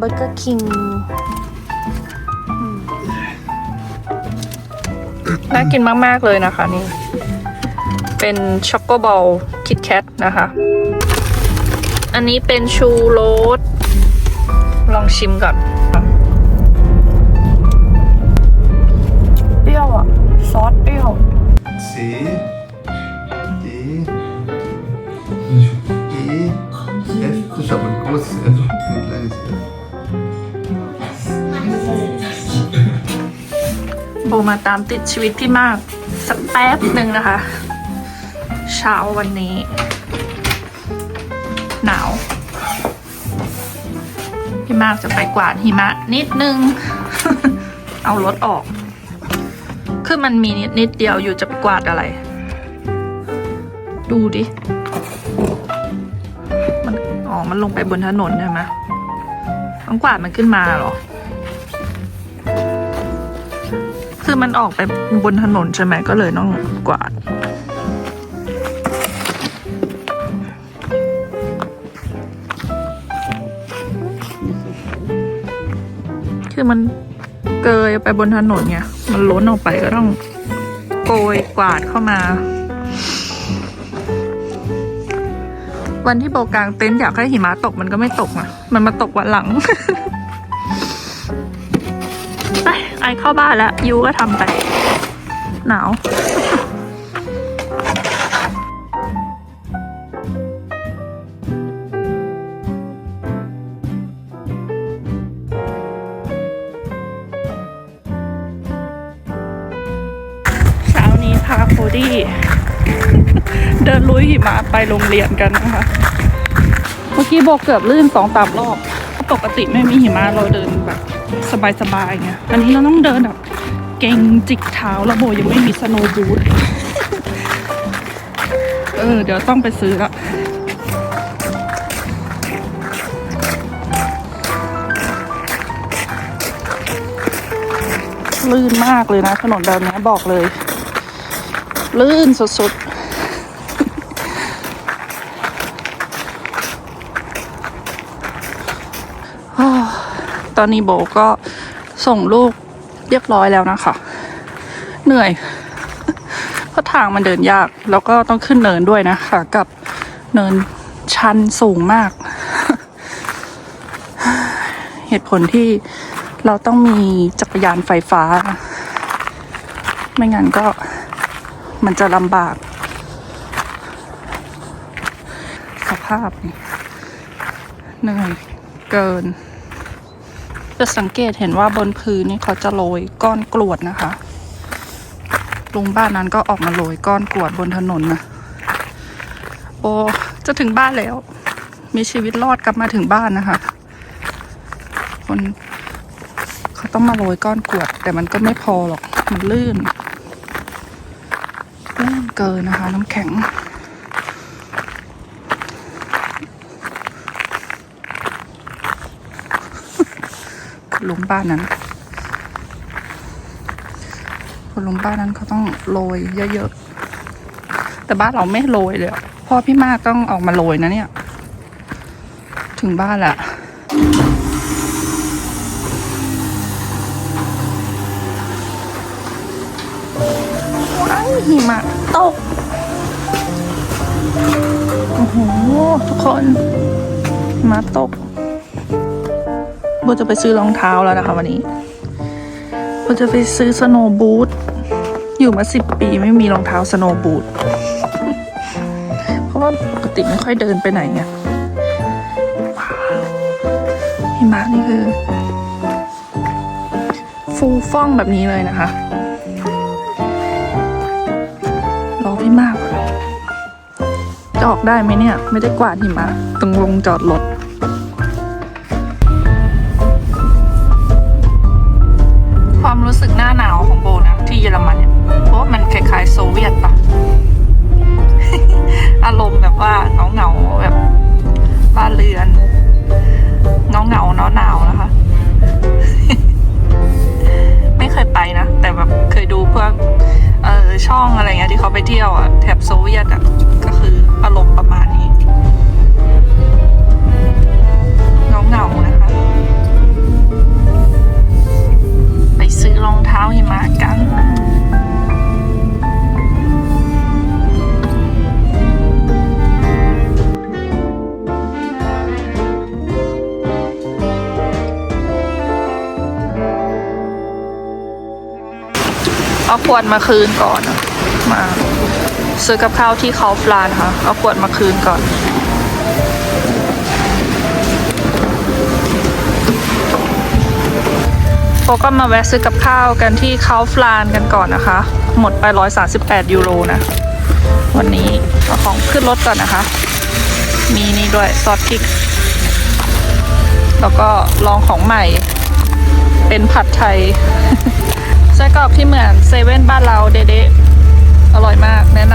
มาแล้วค่ะเบอร์เกอร์คิงน่ากินมาก ๆ เลยนะคะนี่ เป็นช็อกโกบอลคิดแคทนะคะ อันนี้เป็นชูโรสลองชิมก่อน เปรี้ยวอะ ซอสเปรี้ยว C D E F das ist aber ein großes F ein kleines F โบมาตามติดชีวิตพี่มาก สักแป๊บหนึ่งนะคะ เช้าวันนี้ หนาว พี่มากจะไปกวาดหิมะนิดนึง เอารถออก คือมันมีนิดนิดเดียวอยู่จะไปกวาดอะไร ดูดิ มัน อ๋อ มันลงไปบนถนนใช่ไหมต้องกวาดมันขึ้นมาเหรอ คือมันออกไปบนถนนใช่ไหมก็เลยต้องกวาดคือมันเกยไปบนถนนไงมันล้นออกไปก็ต้องโกยกวาดเข้ามา วันที่โบกางเต็นท์อยากให้หิมะตกมันก็ไม่ตกอะ มันมาตกวันหลัง ไปไอเข้าบ้านแล้วยูก็ทำไป หนาว เช้านี้พาโคดี้ เดินลุยหิมะไปโรงเรียนกันนะคะ เมื่อกี้โบเกือบลื่นสองสามรอบ ปกติไม่มีหิมะเราเดินแบบ สบายๆไงอันนี้เราต้องเดินแบบเก่งจิกเท้าแล้วโบยังไม่มีสโนว์บูทเออ เดี๋ยวต้องไปซื้อละลื่นมากเลยนะถนนแบบนี้บอกเลย ลื่นสุดๆอ้าว ตอนนี้โบก็ส่งลูกเรียบร้อยแล้วนะคะ เหนื่อย เพราะทางมันเดินยาก แล้วก็ต้องขึ้นเนินด้วยนะคะกับเนินชันสูงมาก เหตุผลที่เราต้องมีจักรยานไฟฟ้า ไม่งั้นก็มันจะลำบาก สภาพนี่เหนื่อยเกิน จะสังเกตเห็นว่าบนพื้นนี่เขาจะโรยก้อนกรวดนะคะลุงบ้านนั้นก็ออกมาโรยก้อนกรวดบนถนนนะโอ้จะถึงบ้านแล้ว มีชีวิตรอดกลับมาถึงบ้านนะคะ คนเขาต้องมาโรยก้อนกรวด แต่มันก็ไม่พอหรอก มันลื่นลื่นเกินนะคะ น้ำแข็ง คุณลุงบ้านนั้น คุณลุงบ้านนั้นเขาต้องโรยเยอะๆ แต่บ้านเราไม่โรยเลยพ่อพี่มากต้องออกมาโรยนะเนี่ย ถึงบ้านละว้ายหิมะตก โอ้โห ทุกคนมะตก โบจะไปซื้อรองเท้าแล้วนะคะวันนี้โบจะไปซื้อสโนว์บูทอยู่มาสิบปีไม่มีรองเท้าสโนว์บูทเพราะว่าปกติไม่ค่อยเดินไปไหนไงหิมะนี่คือ ฟูฟ่องแบบนี้เลยนะคะรอพี่มากจะออกได้ไหมเนี่ย ไม่ได้กวาดหิมะตรงลงจอดรถารมณ์แบบว่าเงาเงาแบบบ้านเรือนเงาเงาหนาวหนาวนะคะ ไม่เคยไปนะ แต่แบบเคยดูเพื่อเออช่องอะไรเงี้ยที่เขาไปเที่ยวอะแถบโซเวียตอะ วดมาคืนก่อนมาซื้อกับข้าวที่เขาฟลานค่ะเอาขวดมาคืนก่อนโฟก็มาแวะซื้อกับข้าวกันที่เขาฟลานกันก่อนนะคะ หมดไป 138 ยูโรนะ วันนี้เอาของขึ้นรถก่อนนะคะ มีนี่ด้วยซอสพริก แล้วก็ลองของใหม่เป็นผัดไทย ส้กรอกที่เหมือนเซเว่นบ้านเราเดะๆอร่อยมากแนะน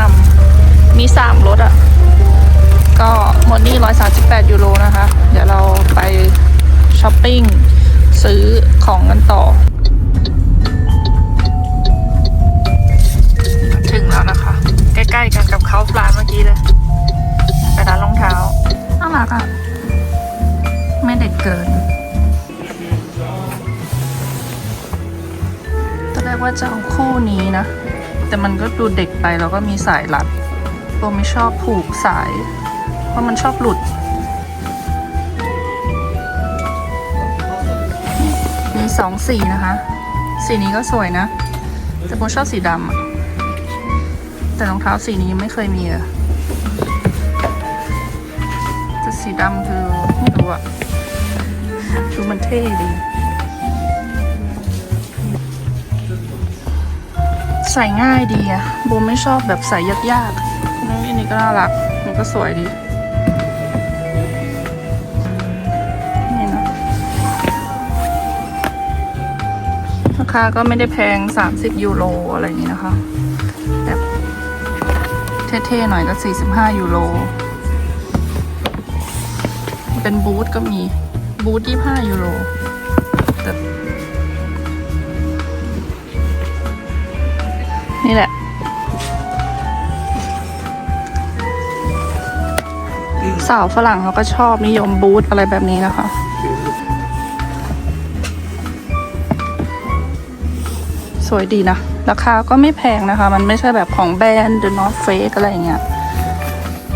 ำมีสามรสอะ ก็หมดนี่138ยูโรนะคะ เดี๋ยวเราไปช้อปปิ้ง ซื้อของกันต่อ ถึงแล้วนะคะ ใกล้ๆกันกับเขาฟลาเมื่อกี้เลยไปร้านรองเท้าน่ารักอะ ว่าจะเอาคู่นี้นะ แต่มันก็ดูเด็กไปแล้วก็มีสายรัดโบไม่ชอบผูกสาย เพราะมันชอบหลุด มีสองสีนะคะ สีนี้ก็สวยนะ แต่โบชอบสีดำอะแต่รองเท้าสีนี้ไม่เคยมีอะแต่สีดำคือไม่รู้อะดูมันเท่ดี ใส่ง่ายดีอะโบไม่ชอบแบบใส่ยากๆนี่อันนี้ก็น่ารักมันก็สวยดีนี่นะราคาก็ไม่ได้แพง 30 ยูโรอะไรอย่างนี้นะคะ แบบเท่ๆหน่อยก็ 45 ยูโรเป็นบูทก็มีบูท25 ยูโร นี่แหละสาวฝรั่งเขาก็ชอบนิยมบูทอะไรแบบนี้นะคะ สวยดีนะ ราคาก็ไม่แพงนะคะ มันไม่ใช่แบบของแบรนด์ The North Face อะไรอย่างเงี้ย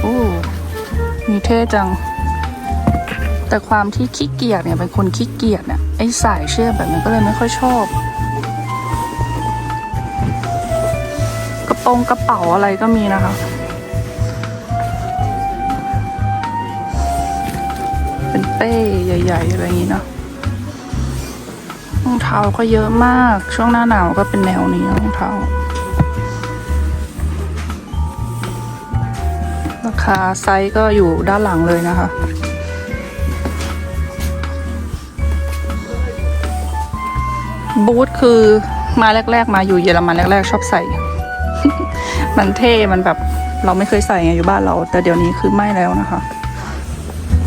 โอ้มีเท่จัง แต่ความที่ขี้เกียจเนี่ย เป็นคนขี้เกียจเนี่ยไอ้สายเชื่อแบบนี้ก็เลยไม่ค่อยชอบ ปรงกระเป๋าอะไรก็มีนะคะ เป็นเป้ใหญ่ๆอะไรอย่างงี้เนาะรองเท้าก็เยอะมาก ช่วงหน้าหนาวก็เป็นแนวนี้รองเท้า ราคาไซส์ก็อยู่ด้านหลังเลยนะคะบูทคือมาแรก ๆ มาอยู่เยอรมันแรก ๆ ชอบใส่ มันเท่ มันแบบเราไม่เคยใส่ไงอยู่บ้านเรา แต่เดี๋ยวนี้คือไม่แล้วนะคะ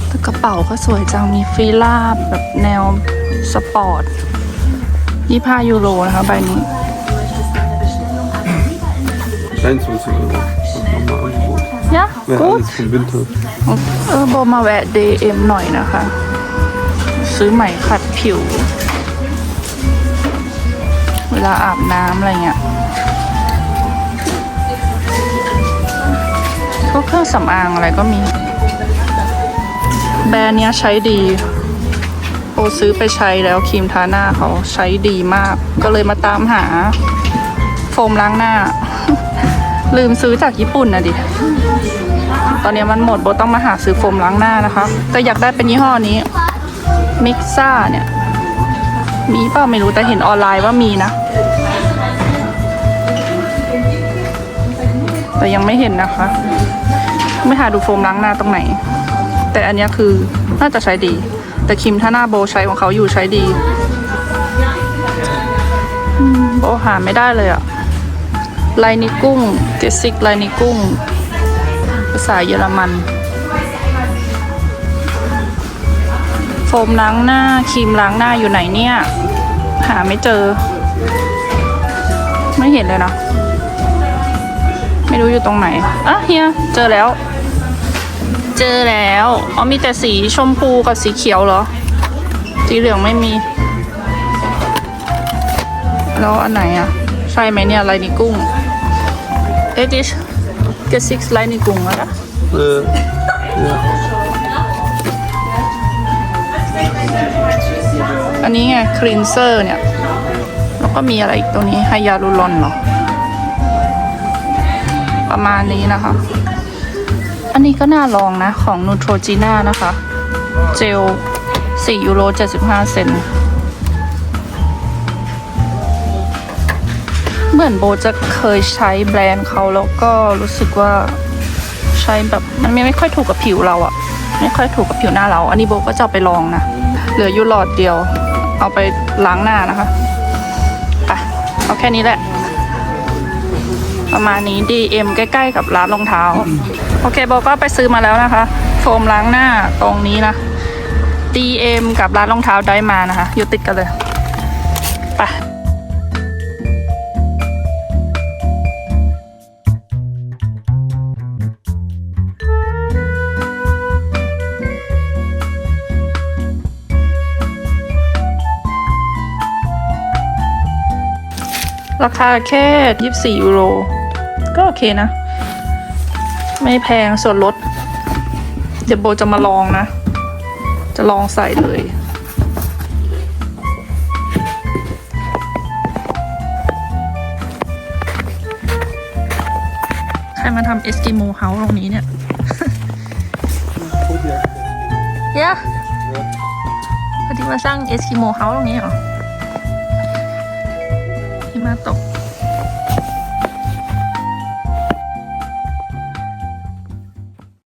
แต่กระเป๋าก็สวยจัง มีฟีลาบแบบแนวสปอร์ต25ยูโรนะคะใบนี้23 Euro. Das nochmal Angebot. ยะ Wäre กูด alles vom Winter. เออโบมาแวะ DM หน่อยนะคะ ซื้อไหมขัดผิว เวลาอาบน้ำอะไรเงี้ย กเครื่องสำอางอะไรก็มี แบรนด์เนี้ยใช้ดีโอซื้อไปใช้แล้วครีมทาหน้าเขาใช้ดีมาก ก็เลยมาตามหา โฟมล้างหน้า ลืมซื้อจากญี่ปุ่นนะดิ ตอนนี้มันหมดโบต้องมาหาซื้อโฟมล้างหน้านะคะ แต่อยากได้เป็นยี่ห้อนี้มิกซ่าเนี่ย มีเปล่าไม่รู้แต่เห็นออนไลน์ว่ามีนะ แต่ยังไม่เห็นนะคะ ไม่หาดูโฟมล้างหน้าตรงไหน แต่อันนี้คือน่าจะใช้ดี แต่ครีมท่าหน้าโบใช้ของเขาอยู่ใช้ดีโบหาไม่ได้เลยอะลายนิกุ้งเกสิกลายนิกุ้ง ภาษาเยอรมัน โฟมล้างหน้าครีมล้างหน้าอยู่ไหนเนี่ย หาไม่เจอ ไม่เห็นเลยนะไม่รู้อยู่ตรงไหนอะเฮียเจอแล้ว เจอแล้วอ๋อมีแต่สีชมพูกับสีเขียวเหรอ สีเหลืองไม่มี แล้วอันไหนอะ ใช่ไหมเนี่ยลายนิกุ้งเอ๊ะดิชกซิกลายนิกุ้งอะนะอันนี้ไงคลีนเซอร์เนี่ย แล้วก็มีอะไรอีกตัวนี้ไฮยาลูรอนเหรอ ประมาณนี้นะคะ อันนี้ก็น่าลองนะ ของ Neutrogena นะคะ เจล 4 ยูโร 75 เซนเหมือนโบจะเคยใช้แบรนด์เขาแล้วก็รู้สึกว่าใช้แบบมันไม่ไม่ค่อยถูกกับผิวเราอะไม่ค่อยถูกกับผิวหน้าเรา อันนี้โบก็จะไปลองนะ เหลืออยู่หลอดเดียว เอาไปล้างหน้านะคะไปเอาแค่นี้แหละ ประมาณนี้ DM ใกล้ ๆ กับร้านรองเท้า โอเคโบก็ไปซื้อมาแล้วนะคะ โฟมล้างหน้าตรงนี้นะ DM กับร้านรองเท้าได้มานะคะ อยู่ติดกันเลยไปราคาแค่ 24 ยูโร ก็โอเคนะ ไม่แพงส่วนลด เดี๋ยวโบจะมาลองนะ จะลองใส่เลย ใครมาทำเอสกิโมเฮาส์ตรงนี้เนี่ยเยอะพอดีมาสร้างเอสกิโมเฮาส์ตรงนี้เหรอหิมะตก